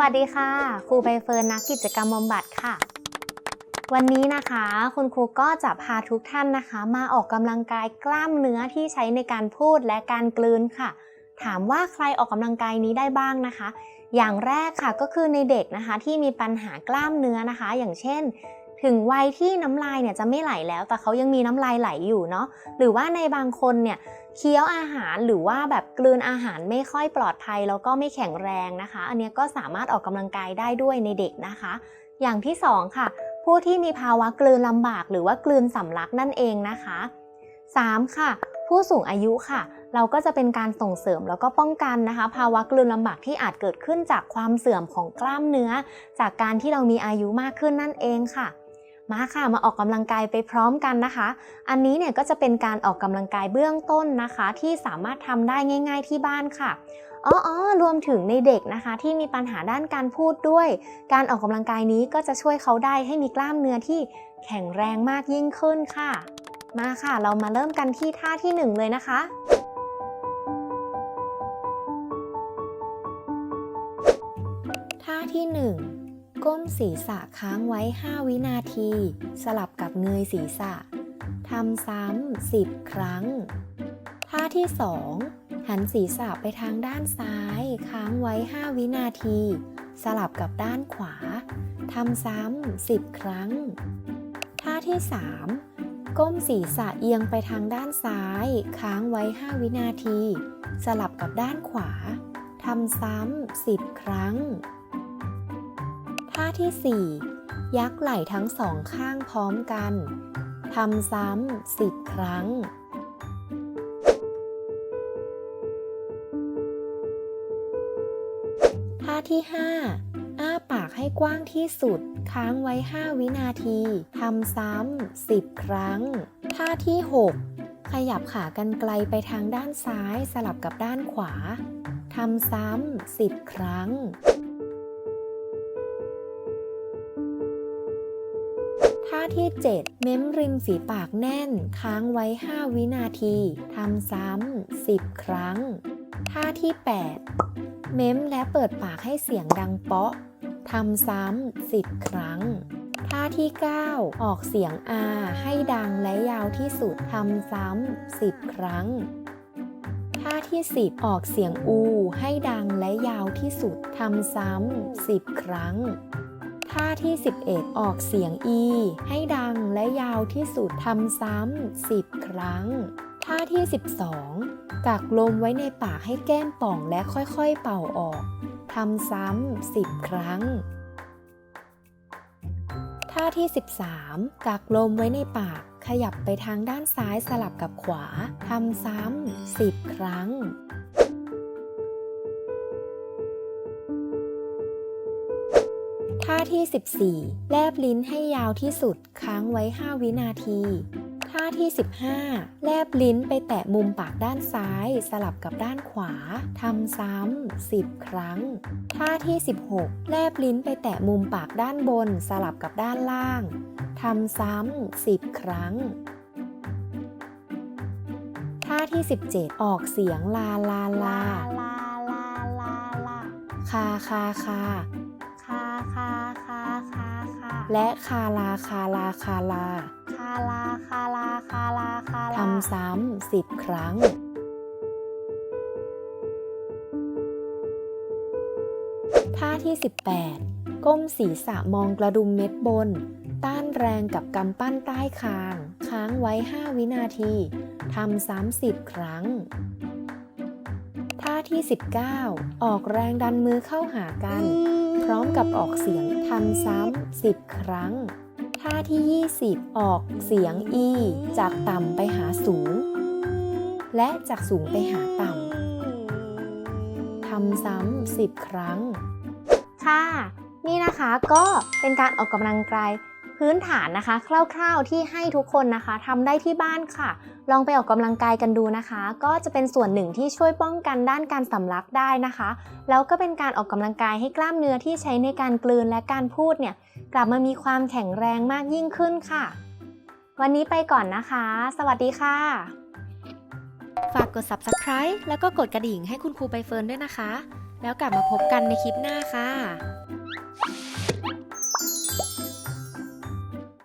วัสดีค่ะ ครูใบเฟิร์นนักกิจกรรมบำบัดค่ะ วันนี้นะคะคุณครูก็จะพาทุกท่านนะคะ มาออกกำลังกายกล้ามเนื้อที่ใช้ในการพูดและการกลืนค่ะ ถามว่าใครออกกำลังกายนี้ได้บ้างนะคะ อย่างแรกค่ะก็คือในเด็กนะคะที่มีปัญหากล้ามเนื้อนะคะ อย่างเช่น ถึงวัยที่น้ำลายเนี่ยจะไม่ไหลแล้ว แต่เขายังมีน้ำลายไหลอยู่เนาะหรือว่าในบางคนเนี่ยเคี้ยวอาหารหรือว่าแบบกลืนอาหารไม่ค่อยปลอดภัยแล้วก็ไม่แข็งแรงนะคะ อันนี้ก็สามารถออกกำลังกายได้ด้วยในเด็กนะคะ อย่างที่สองค่ะ ผู้ที่มีภาวะกลืนลำบากหรือว่ากลืนสำลักนั่นเองนะคะ 3. ค่ะ ผู้สูงอายุค่ะเราก็จะเป็นการส่งเสริมแล้วก็ป้องกันนะคะ ภาวะกลืนลำบากที่อาจเกิดขึ้นจากความเสื่อมของกล้ามเนื้อ จากการที่เรามีอายุมากขึ้นนั่นเองค่ะ มาค่ะมาออกกำลังกายไปพร้อมกันนะคะ อันนี้เนี่ยก็จะเป็นการออกกำลังกายเบื้องต้นนะคะ ที่สามารถทำได้ง่าย ๆที่บ้านค่ะอ๋ออรวมถึงในเด็กนะคะ ที่มีปัญหาด้านการพูดด้วย การออกกำลังกายนี้ก็จะช่วยเขาได้ให้มีกล้ามเนื้อที่แข็งแรงมากยิ่งขึ้นค่ะ มาค่ะ เรามาเริ่มกันที่ท่าที่หนึ่งเลยนะคะท่าที่ 1 ก้มศีรษะค้างไว้ 5 วินาที สลับกับเงยศีรษะทำซ้ำ 10 ครั้ง ท่าที่ 2 หันศีรษะไปทางด้านซ้าย ค้างไว้ 5 วินาที สลับกับด้านขวาทำซ้ำ 10 ครั้ง ท่าที่ 3 ก้มศีรษะเอียงไปทางด้านซ้าย ค้างไว้ 5 วินาที สลับกับด้านขวาทำซ้ำ 10 ครั้ง ท่าที่ 4 ยักไหล่ทั้งสองข้างพร้อมกันทำซ้ำ10ครั้ง ท่าที่ 5 อ้าปากให้กว้างที่สุด ค้างไว้ 5 วินาทีทำซ้ำ10ครั้ง ท่าที่ 6 ขยับขากรรไกลไปทางด้านซ้ายสลับกับด้านขวาทำซ้ำ10ครั้ง ท่าที่ 7 เม้มริมฝีปากแน่น ค้างไว้ 5 วินาทีทำซ้ำ 10 ครั้ง ท่าที่ 8 เม้มและเปิดปากให้เสียงดังเปาะทำซ้ำ 10 ครั้ง ท่าที่ 9 ออกเสียงอาให้ดังและยาวที่สุดทำซ้ำ 10 ครั้ง ท่าที่ 10 ออกเสียงอูให้ดังและยาวที่สุดทำซ้ำ 10 ครั้ง ท่าที่ 11 ออกเสียง e ให้ดังและยาวที่สุดทำซ้ำ10 ครั้ง ท่าที่ 12 กักลมไว้ในปากให้แก้มป่องและค่อยๆเป่าออกทำซ้ำ10 ครั้ง ท่าที่ 13 กักลมไว้ในปากขยับไปทางด้านซ้ายสลับกับขวาทำซ้ำ10 ครั้ง ท่าที่ 14 แลบลิ้นให้ยาวที่สุด ค้างไว้ 5 วินาที ท่าที่ 15 แลบลิ้นไปแตะมุมปากด้านซ้าย สลับกับด้านขวา ทำซ้ำ 10 ครั้ง ท่าที่ 16 แลบลิ้นไปแตะมุมปากด้านบน สลับกับด้านล่าง ทำซ้ำ 10 ครั้งท่าที่ 17 ออกเสียงลาลาลา ลาลาลาลา คาคาคาคาคาคาคาคา และคาลาคาลาคาลา คาลาคาลาคาลาคาลาทำซ้ำสิบครั้ง ท่าที่ 18 ก้มศีรษะมองกระดุมเม็ดบน ต้านแรงกับกำปั้นใต้คาง ค้างไว้ 5 วินาที ทำซ้ำ10ครั้ง ท่าที่ 19 ออกแรงดันมือเข้าหากัน พร้อมกับออกเสียงทำซ้ำ10 ครั้ง ท่าที่ 20 ออกเสียง e จากต่ำไปหาสูง และจากสูงไปหาต่ำทำซ้ำ10 ครั้ง ค่ะ นี่นะคะก็เป็นการออกกำลังกาย พื้นฐานนะคะคร่าวๆที่ให้ทุกคนนะคะทำได้ที่บ้านค่ะ ลองไปออกกำลังกายกันดูนะคะ ก็จะเป็นส่วนหนึ่งที่ช่วยป้องกันด้านการสำลักได้นะคะ แล้วก็เป็นการออกกำลังกายให้กล้ามเนื้อที่ใช้ในการกลืนและการพูดเนี่ยกลับมามีความแข็งแรงมากยิ่งขึ้นค่ะ วันนี้ไปก่อนนะคะ สวัสดีค่ะ ฝากกด subscribe แล้วก็กดกระดิ่งให้คุณครูใบเฟิร์นด้วยนะคะ แล้วกลับมาพบกันในคลิปหน้าค่ะ